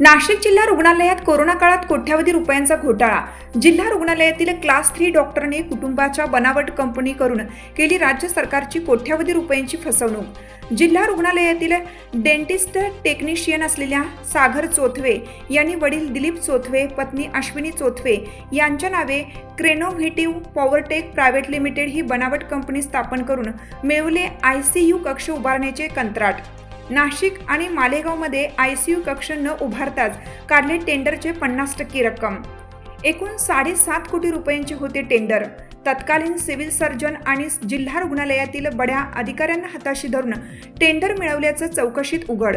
नाशिक जिल्हा रुग्णालयात कोरोना काळात कोट्यावधी रुपयांचा घोटाळा. जिल्हा रुग्णालयातील क्लास थ्री डॉक्टरने कुटुंबाच्या बनावट कंपनी करून केली राज्य सरकारची कोट्यावधी रुपयांची फसवणूक. जिल्हा रुग्णालयातील डेंटिस्ट टेक्निशियन असलेल्या सागर चोथवे यांनी वडील दिलीप चोथवे पत्नी अश्विनी चोथवे यांच्या नावे क्रेनोव्हेटिव्ह पॉवरटेक प्रायव्हेट लिमिटेड ही बनावट कंपनी स्थापन करून मिळवले आय सी यू कक्ष उभारण्याचे कंत्राट. नाशिक आणि मालेगावमध्ये आय सी यू कक्ष न उभारताच काढले टेंडरचे पन्नास टक्के रक्कम. एकूण साडेसात कोटी रुपयांचे होते टेंडर. तत्कालीन सिव्हिल सर्जन आणि जिल्हा रुग्णालयातील बड्या अधिकाऱ्यांना हाताशी धरून टेंडर मिळवल्याचं चौकशीत उघड.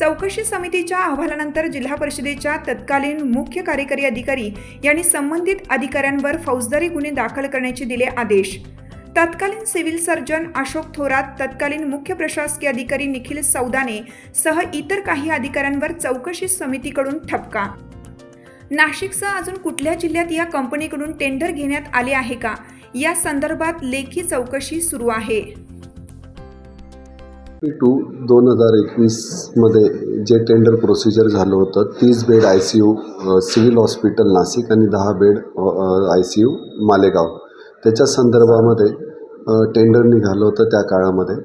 चौकशी समितीच्या अहवालानंतर जिल्हा परिषदेच्या तत्कालीन मुख्य कार्यकारी अधिकारी यांनी संबंधित अधिकाऱ्यांवर फौजदारी गुन्हे दाखल करण्याचे दिले आदेश. तत्कालीन सिव्हिल सर्जन अशोक थोरात तत्कालीन मुख्य प्रशासकीय अधिकारी निखिल सौदाने सह इतर काही अधिकाऱ्यांवर चौकशी समितीकडून ठपका. नाशिकसह अजून कुठल्या जिल्ह्यात या कंपनीकडून टेंडर घेण्यात आले आहे का? या संदर्भात लेखी चौकशी सुरू आहे. टू दोन हजार एकवीसमध्ये जे टेंडर प्रोसिजर झालं होतं तीस bed I C U civil hospital Nashik आणि दहा bed I C U Malegaon. त्याच्या संदर्भामध्ये टेंडर निघालं होतं त्या काळामध्ये.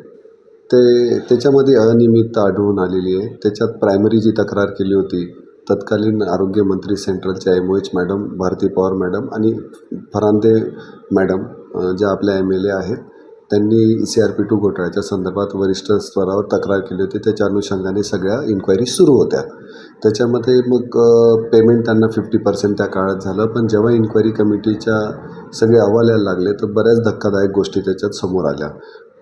ते त्याच्यामध्ये अनियमितता आढळून आलेली आहे. त्याच्यात प्रायमरी जी तक्रार केली होती तत्कालीन आरोग्यमंत्री सेंट्रलच्या M O H madam Bharti Pawar madam आणि फरांदे मॅडम ज्या आपल्या एम एल ए आहेत त्यांनी सी आर पी टू घोटाळ्याच्या संदर्भात वरिष्ठ स्तरावर तक्रार केली होती. त्याच्या अनुषंगाने सगळ्या इन्क्वायरी सुरू होत्या. त्याच्यामध्ये मग पेमेंट त्यांना फिफ्टी पर्सेंट त्या काळात झालं. पण जेव्हा इन्क्वायरी कमिटीच्या सगळे अहवाल यायला लागले तर बऱ्याच धक्कादायक गोष्टी त्याच्यात समोर आल्या.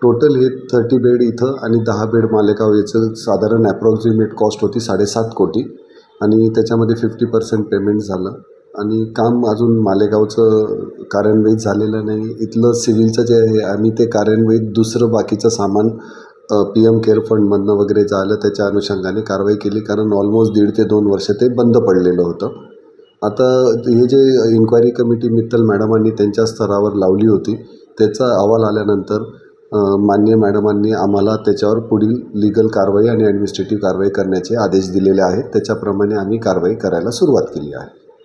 टोटल हे थर्टी बेड इथं आणि दहा बेड मालेगाव याचं साधारण ॲप्रॉक्सिमेट कॉस्ट होती साडेसात कोटी. आणि त्याच्यामध्ये फिफ्टी पर्सेंट पेमेंट झालं. आणि काम अजून मालेगावचं कार्यान्वित झालेलं नाही. इथलं सिव्हिलचं जे आहे आम्ही ते कार्यान्वित दुसरं बाकीचं सामान पी एम केअर फंडमधनं वगैरे झालं त्याच्या अनुषंगाने कारवाई केली कारण ऑलमोस्ट दीड ते दोन वर्ष ते बंद पडलेलं होतं. आता हे जे इन्क्वायरी कमिटी मित्तल मॅडमांनी त्यांच्या स्तरावर लावली होती त्याचा अहवाल आल्यानंतर मान्य मॅडमांनी आम्हाला त्याच्यावर पुढील लिगल कारवाई आणि ॲडमिनिस्ट्रेटिव्ह कारवाई करण्याचे आदेश दिलेले आहेत. त्याच्याप्रमाणे आम्ही कारवाई करायला सुरुवात केली आहे.